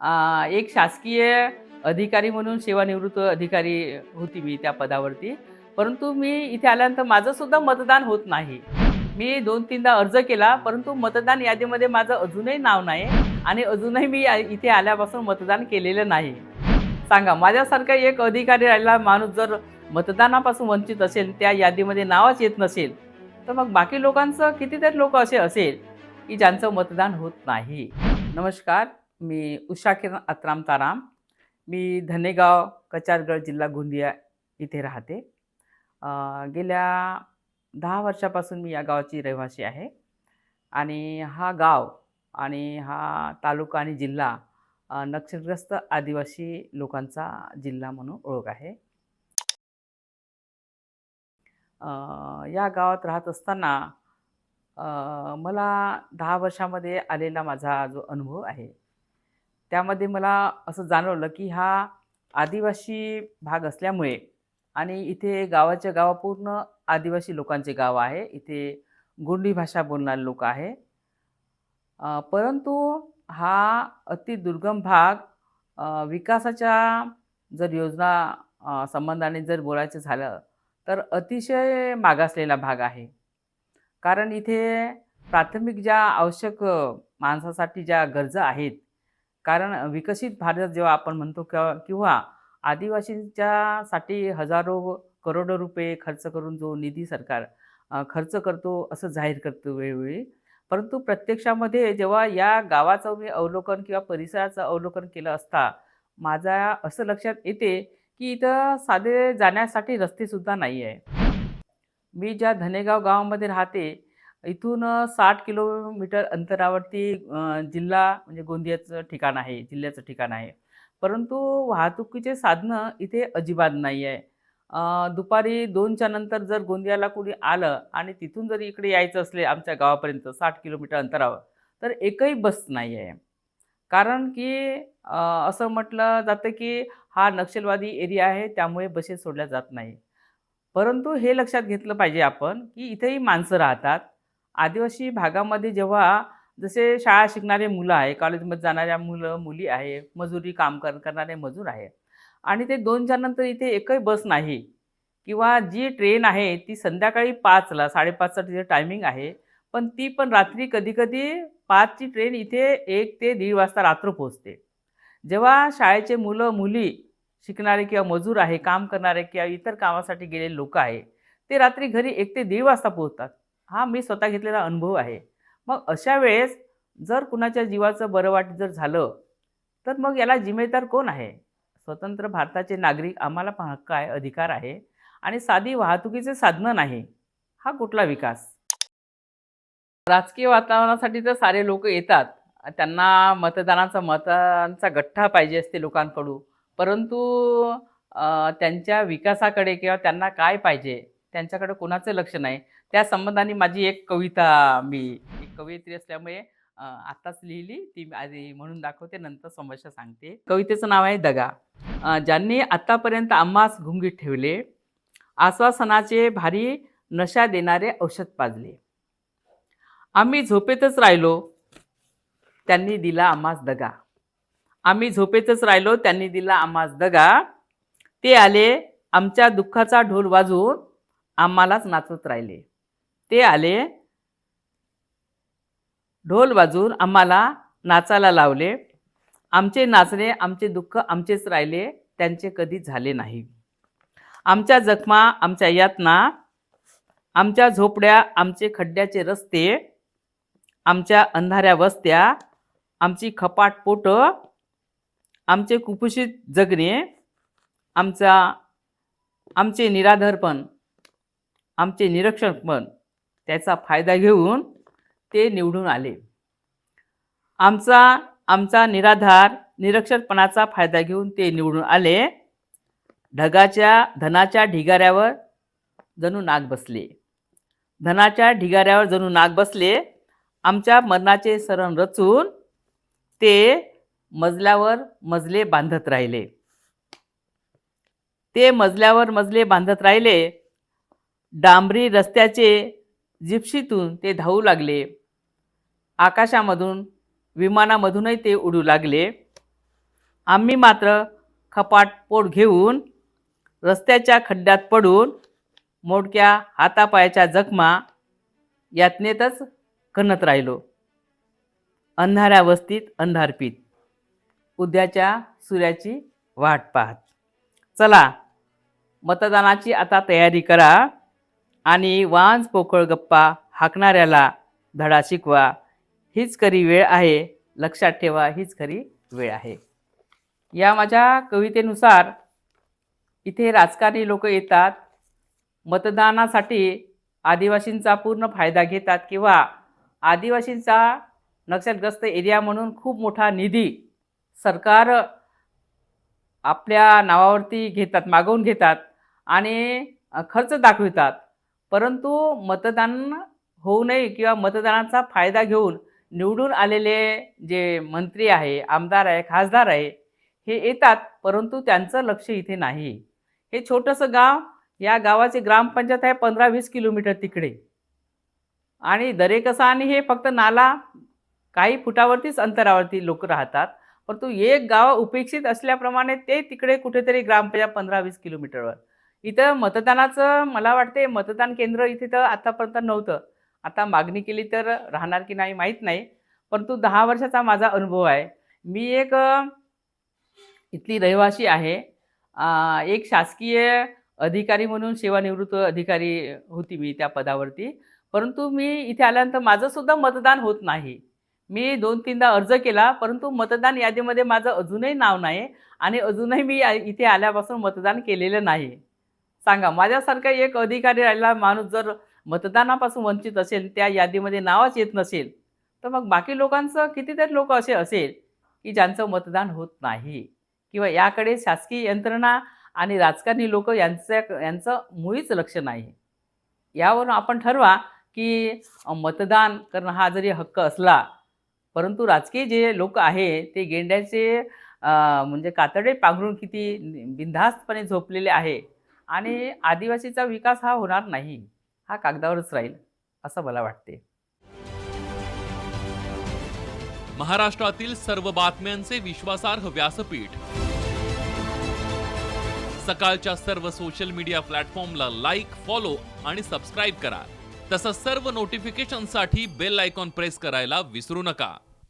एक शासकीय अधिकारी म्हणून सेवानिवृत्त अधिकारी होती मी त्या पदावरती. परंतु मी इथे आल्यानंतर माझं सुद्धा मतदान होत नाही. मी दोन तीनदा अर्ज केला परंतु मतदान यादीमध्ये माझं अजूनही नाव नाही आणि अजूनही मी इथे आल्यापासून मतदान केलेलं नाही. सांगा माझ्यासारखा एक अधिकारी राहिला माणूस जर मतदानापासून वंचित असेल त्या यादीमध्ये नावच येत नसेल तर मग बाकी लोकांचं कितीतरी लोक असे असेल की ज्यांचं मतदान होत नाही. नमस्कार. मी उषा किरण अत्राम ताराम. मी धनेगाव कचारगड जिल्हा गोंदिया इथे राहते. गेल्या दहा वर्षापासून मी या गावाची रहिवासी आहे. आणि हा गाव आणि हा तालुका आणि जिल्हा नक्षलग्रस्त आदिवासी लोकांचा जिल्हा म्हणून ओळख आहे. या गावात राहत असताना मला दहा वर्षामध्ये आलेला माझा जो अनुभव आहे त्यामध्ये मला असं जाणवलं की हा आदिवासी भाग असल्यामुळे आणि इथे गावाच्या गावा पूर्ण आदिवासी लोकांचे गाव आहे. इथे गोंडी भाषा बोलणारे लोक आहे. परंतु हा अति दुर्गम भाग विकासाच्या जर योजना संबंधाने जर बोलायचं झालं तर अतिशय मागासलेला भाग आहे. कारण इथे प्राथमिक ज्या आवश्यक माणसासाठी ज्या गरजा आहेत कारण विकसित भारत जेव्हा आपण म्हणतो किंवा किंवा आदिवासींच्यासाठी हजारो करोडो रुपये खर्च करून जो निधी सरकार खर्च करतो असं जाहीर करतो वेळोवेळी. परंतु प्रत्यक्षामध्ये जेव्हा या गावाचं मी अवलोकन किंवा परिसराचं अवलोकन केलं असता माझ्या असं लक्षात येते की इथं साधे जाण्यासाठी रस्तेसुद्धा नाही आहे मी ज्या धनेगाव गावामध्ये राहते इथून साठ किलोमीटर अंतरावरती जिल्हा म्हणजे गोंदियाचं ठिकाण आहे जिल्ह्याचं ठिकाण आहे. परंतु वाहतुकीचे साधनं इथे अजिबात नाही आहे. दुपारी दोनच्या नंतर जर गोंदियाला कोणी आलं आणि तिथून जर इकडे यायचं असले आमच्या गावापर्यंत साठ किलोमीटर अंतरावर तर एकही बस नाही आहे. कारण की असं म्हटलं जातं की हा नक्षलवादी एरिया आहे त्यामुळे बसेस सोडल्या जात नाही परंतु हे लक्षात घेतलं पाहिजे आपण की इथेही माणसं राहतात. आदिवासी भागामध्ये जेव्हा जसे शाळा शिकणारे मुलं आहे कॉलेजमध्ये जाणाऱ्या मुलं मुली आहे मजुरी काम कर करणारे मजूर आहे आणि ते दोनच्या नंतर इथे एकही बस नाही किंवा जी ट्रेन आहे ती संध्याकाळी पाचला साडेपाचचा तिचं टायमिंग आहे पण ती पण रात्री कधीकधी पाचची ट्रेन इथे एक ते दीड वाजता रात्र पोहोचते. जेव्हा शाळेचे मुलं मुली शिकणारे किंवा मजूर आहे काम करणारे किंवा इतर कामासाठी गेलेले लोक आहे ते रात्री घरी एक ते दीड वाजता पोहोचतात. हा मी स्वतः घेतलेला अनुभव आहे. मग अशा वेळेस जर कुणाच्या जीवाचं बरं वाट जर झालं तर मग याला जिम्मेदार कोण आहे? स्वतंत्र भारताचे नागरिक आम्हाला हक्क आहे अधिकार आहे आणि साधी वाहतुकीचे साधनं नाही हा कुठला विकास? राजकीय वातावरणासाठी तर सारे लोक येतात. त्यांना मतदानाचा मतांचा गठ्ठा पाहिजे असते लोकांकडून. परंतु त्यांच्या विकासाकडे किंवा त्यांना काय पाहिजे? त्यांच्याकडे कोणाचं लक्ष नाही. त्या संबंधाने माझी एक कविता मी एक कवयित्री असल्यामुळे आत्ताच लिहिली. ती आधी म्हणून दाखवते नंतर समस्या सांगते. कवितेचं नाव आहे दगा. ज्यांनी आत्तापर्यंत आम्हास घुंगीत ठेवले आश्वासनाचे भारी नशा देणारे औषध पाजले. आम्ही झोपेतच राहिलो त्यांनी दिला आम्हास दगा. आम्ही झोपेतच राहिलो त्यांनी दिला आम्हास दगा. ते आले आमच्या दुःखाचा ढोल वाजवून आम्हालाच नाचत राहिले. ते आले ढोल वाजून आम्हाला नाचायला लावले. आमचे नाचणे आमचे दुःख आमचेच राहिले त्यांचे कधी झाले नाही. आमच्या जखमा आमच्या यातना आमच्या झोपड्या आमचे खड्ड्याचे रस्ते आमच्या अंधाऱ्या वस्त्या आमची खपाट पोटं आमचे कुपोषित जगणे आमचा आमचे निराधारपण आमचे निरक्षणपण त्याचा फायदा घेऊन ते निवडून आले. आमचा आमचा निराधार निरक्षरपणाचा फायदा घेऊन ते निवडून आले. ढगाच्या धनाच्या ढिगाऱ्यावर जणू नाग बसले. धनाच्या ढिगाऱ्यावर जणू नाग बसले. आमच्या मरणाचे सरण रचून ते मजल्यावर मजले बांधत राहिले. ते मजल्यावर मजले बांधत राहिले. डांबरी रस्त्याचे जिप्शीतून ते धावू लागले. आकाशामधून विमानामधूनही ते उडू लागले. आम्ही मात्र खपाट पोट घेऊन रस्त्याच्या खड्ड्यात पडून मोडक्या हातापायाच्या जखमा यातनेतच कणत राहिलो. अंधाऱ्या वस्तीत अंधारपीत उद्याच्या सूर्याची वाट पाहत. चला मतदानाची आता तयारी करा. आणि वांज पोकळ गप्पा हाकणाऱ्याला धडा शिकवा. हीच खरी वेळ आहे. लक्षात ठेवा हीच खरी वेळ आहे. या माझ्या कवितेनुसार इथे राजकारणी लोक येतात. मतदानासाठी आदिवासींचा पूर्ण फायदा घेतात किंवा आदिवासींचा नक्षलग्रस्त एरिया म्हणून खूप मोठा निधी सरकार आपल्या नावावरती घेतात मागवून घेतात आणि खर्च दाखवितात. परंतु मतदान होऊ नये किंवा मतदानाचा फायदा घेऊन निवडून आलेले जे मंत्री आहे आमदार आहे खासदार आहे हे येतात परंतु त्यांचं लक्ष इथे नाही. हे छोटंसं गाव या गावाची ग्रामपंचायत आहे पंधरा वीस किलोमीटर तिकडे. आणि दरेकसा आणि हे फक्त नाला काही फुटावरतीच अंतरावरती लोक राहतात. परंतु एक गाव उपेक्षित असल्याप्रमाणे ते तिकडे कुठेतरी ग्रामपंचायत पंधरा वीस किलोमीटरवर. इथं मतदानाचं मला वाटते मतदान केंद्र इथे तर आतापर्यंत नव्हतं. आता मागणी केली तर राहणार की नाही माहीत नाही परंतु दहा वर्षाचा माझा अनुभव आहे. मी एक इथली रहिवासी आहे. एक शासकीय अधिकारी म्हणून सेवानिवृत्त अधिकारी होती मी त्या पदावरती. परंतु मी इथे आल्यानंतर माझंसुद्धा मतदान होत नाही. मी दोन तीनदा अर्ज केला परंतु मतदान यादीमध्ये माझं अजूनही नाव नाही आणि अजूनही मी इथे आल्यापासून मतदान केलेलं नाही. सांगा. माझ्यासारखा एक अधिकारी राहिला माणूस जर मतदानापासून वंचित असेल त्या यादीमध्ये नावच येत नसेल तर मग बाकी लोकांचं कितीतरी लोक असे असेल की ज्यांचं मतदान होत नाही. किंवा याकडे शासकीय यंत्रणा आणि राजकारणी लोक यांचं यांचं मुळीच लक्ष नाही. यावरून आपण ठरवा की मतदान करणं हा जरी हक्क असला परंतु राजकीय जे लोक आहे ते गेंड्याचे म्हणजे कातडे पांघरून किती बिनधास्तपणे झोपलेले आहे आणि आदिवासीचा विकास हा होणार नाही हा कागदावरच राहील असं मला वाटते. महाराष्ट्रातील सर्व बातम्यांचे विश्वासार्ह व्यासपीठ. सकाळच्या सर्व सोशल मीडिया प्लॅटफॉर्मला लाईक फॉलो आणि सबस्क्राईब करा. तसंच सर्व नोटिफिकेशनसाठी बेल आयकॉन प्रेस करायला विसरू नका.